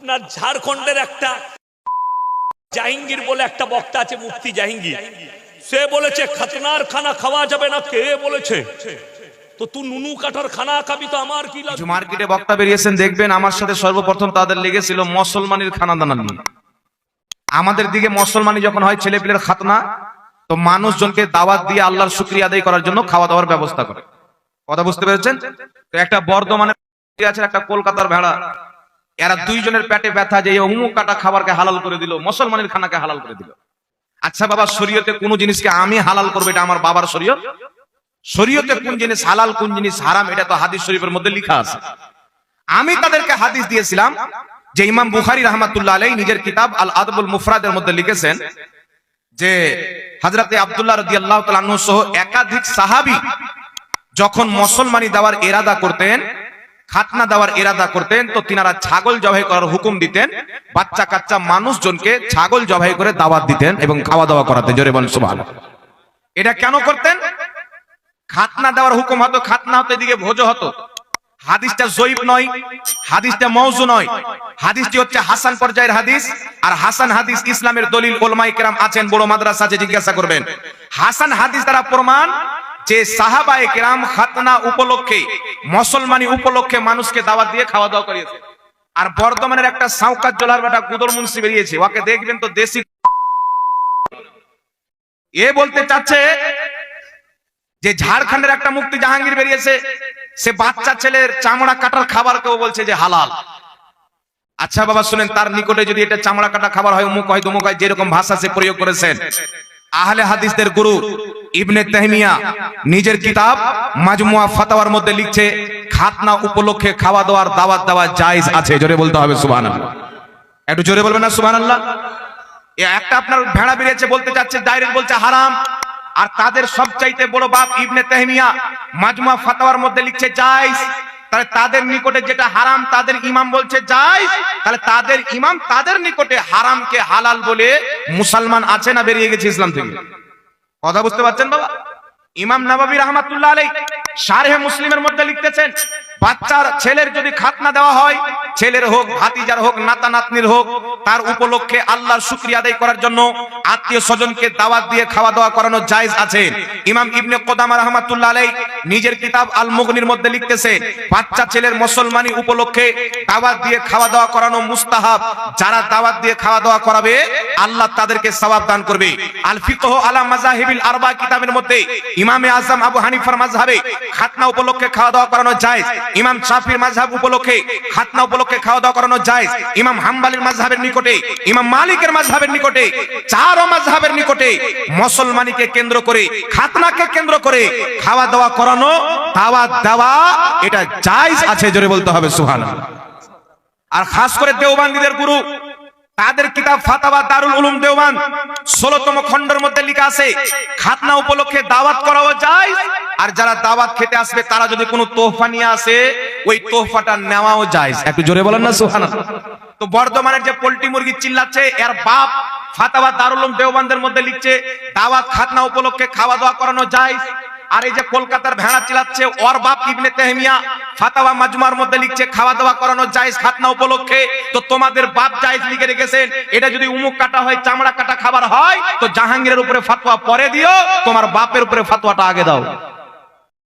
আপনার ঝাড়খণ্ডের একটা জাহাঙ্গীর বলে একটা বক্তা আছে, মুফতি জাহাঙ্গীর। সে বলেছে, খাতনার খানা খাওয়া যাবে না। কে বলেছে? আমাদের দিকে মুসলমানি যখন হয় খাতনা, তো মানুষজনকে দাওয়াত দিয়ে আল্লাহর শুক্রিয়া করার জন্য খাওয়া দাওয়ার ব্যবস্থা করে। কথা বুঝতে পেরেছেন? একটা বর্ধমানের একটা কলকাতার ভেড়া। এরা দুইজনের পেটে ব্যথা যে অমুক কাটা খাবারকে হালাল করে দিল, মুসলমানের খানাকে হালাল করে দিল। আচ্ছা বাবা, শরীয়তে কোনো জিনিসকে আমি হালাল করব, এটা আমার বাবার শরীয়ত? শরীয়তে কোন জিনিস হালাল, কোন জিনিস হারাম, এটা তো হাদিস শরীফের মধ্যে লেখা আছে। আমি তাদেরকে হাদিস দিয়েছিলাম যে ইমাম বুখারী রহমাতুল্লাহ আলাই নিজের কিতাব আল আদবুল মুফরাদের মধ্যে লিখেছেন যে হযরতে আব্দুল্লাহ তাআলা আনহু সহ একাধিক সাহাবী যখন মুসলমানি দেওয়ার ইরাদা করতেন খাতনা দেওয়ার ইরাদা করতেন, তো তিনারা ছাগল জবাই করার হুকুম দিতেন, বাচ্চা কাচ্চা মানুষজনকে ছাগল জবাই করে দাওয়াত দিতেন এবং খাওয়া দাওয়া করাতেন। জোরে বলেন, সুবহানাল্লাহ। এটা কেন করতেন? খাতনা দেওয়ার হুকুম হতো, খাতনা হতো, এদিকে ভোজ হতো। হাদিসটা জয়ীব নয়, হাদিসটা মৌজু নয়। হাদিসটি হচ্ছে হাসান পর্যায়ের হাদিস, আর হাসান হাদিস ইসলামের দলিল ওলমাই কেরাম আছেন, বড় মাদ্রাসা আছে, জিজ্ঞাসা করবেন। হাসান হাদিস দ্বারা প্রমাণ যে সাহাবায়ে কেরাম খাতনা উপলক্ষে, মুসলমানি উপলক্ষে মানুষকে দাওয়াত দিয়ে খাওয়া দাওয়া করিয়েছে। আর বর্তমানের একটা সাউকাত জলার বেটা কুদর মুন্সি বেরিয়েছে, ওকে দেখবেন তো দেশি এ বলতে চাচ্ছে যে ঝাড়খণ্ডের একটা মুক্তি জাহাঙ্গীর বেরিয়েছে, সে বাচ্চা ছেলের চামড়া কাটার খাবার কেউ বলছে যে হালাল। আচ্ছা বাবা, শুনেন, তার নিকটে যদি এটা চামড়া কাটা খাবার হয় মুখ হয় দুমুখ হয়, যেরকম ভাষা সে প্রয়োগ করেছেন। আহলে হাদিসদের গুরু ইবনে তাহমিয়া নিজের কিতাব মাজমুয়া ফাতাওয়ার মধ্যে লিখছে, খাতনা উপলক্ষে খাওয়া দাওয়ার দাওয়াত দেওয়া জায়েজ আছে। জোরে বলতে হবে, সুবহানাল্লাহ। একটু জোরে বলবেন না, সুবহানাল্লাহ? এ একটা আপনার ভেড়া বেরিয়েছে, বলতে চাচ্ছে ডাইরেক্ট বলছে, হারাম। আর তাদের সবচাইতে বড় বাপ ইবনে তাহমিয়া মাজমুয়া ফাতাওয়ার মধ্যে লিখছে, জায়েজ। তাহলে তাদের নিকটে যেটা হারাম, তাদের ইমাম বলছে, জায়েজ। তাহলে তাদের ইমাম তাদের নিকটে হারামকে হালাল বলে মুসলমান আছে না বেরিয়ে গেছে ইসলাম থেকে? কথা বুঝতে পারছেন বাবা? ইমাম নবাবী রহমাতুল্লাহ আলাই সারহে মুসলিমের মধ্যে লিখতেছেন, বাচ্চার ছেলের যদি খাতনা দেওয়া হয় ছেলের হোক, ভাতিজার হোক নাতা নাতনির হোক, তার উপলক্ষে আল্লাহর শুকরিয়া আদায় করার জন্য আত্মীয় স্বজনকে দাওয়াত দিয়ে খাওয়া দাওয়া করানো জায়েজ আছে। ইমাম ইবনে কোদামা রহমাতুল্লাহ আলাই নিজের কিতাব আল মুগনির মধ্যে লিখতেছে, বাচ্চা ছেলের মুসলমানি উপলক্ষে দাওয়াত দিয়ে খাওয়া দাওয়া করানো মুস্তাহাব। যারা দাওয়াত দিয়ে খাওয়া দাওয়া করাবে, আল্লাহ তাদেরকে সওয়াব দান করবে। আল ফিকহ আলা মাযাহিবিল আরবা কিতাবের মধ্যে ইমামে আজম আবু হানিফার মাযহাবে খাতনা উপলক্ষে খাওয়া দাওয়া করানো জায়েজ। ইমাম শাফির মাযহাব উপলক্ষে খাতনা উপলক্ষে খাওয়া দাওয়া করানো জায়েজ। ইমাম হাম্বলির মাযহাবের নিকটে, ইমাম মালিকের মাযহাবের নিকটে, চারো মাযহাবের নিকটে মুসলমানিকে কেন্দ্র করে, খাতনাকে কেন্দ্র করে খাওয়া দাওয়া করানো, দাওয়াত দেওয়া, এটা জায়েজ আছে জোরে বলতে হবে, সুবহানাল্লাহ। আর খাস করে দেওবান্দিদের গুরু, তাদের কিতাব ফাতাওয়া দারুল উলুম দেওবান, ষোলতম খণ্ডের মধ্যে লেখা আছে, খাতনা উপলক্ষে দাওয়াত করাও যায় আর যারা দাওয়াত খেতে আসবে, তারা যদি কোনো তোহফা নিয়ে আসে, ওই তোহফাটা নেওয়াও যায় একটু জোরে বলেন না, সুবহানাল্লাহ। তো বর্ধমানের যে পোল্ট্রি মুরগি চিল্লাচ্ছে, এর বাপ ফাতাওয়া দারুল দেওবানদের মধ্যে লিখছে, দাওয়াত, খাতনা উপলক্ষে খাওয়া দাওয়া করানো যায় আর এই যে কলকাতার ভেড়া চিলাচ্ছে ওর বাপ ইবনে তেহমিয়া ফাতাওয়া মাজমার মধ্যে লিখছে খাওয়া দাওয়া করানো জায়েজ, খাতনা উপলক্ষে। তো তোমাদের বাপ জায়েজ লিখে রেখেছেন, এটা যদি উমুক কাটা হয়, চামড়া কাটা খাবার হয়, তো জাহাঙ্গীরের উপরে ফাতোয়া পরে দিও, তোমার বাপের উপরে ফাতোয়াটা আগে দাও।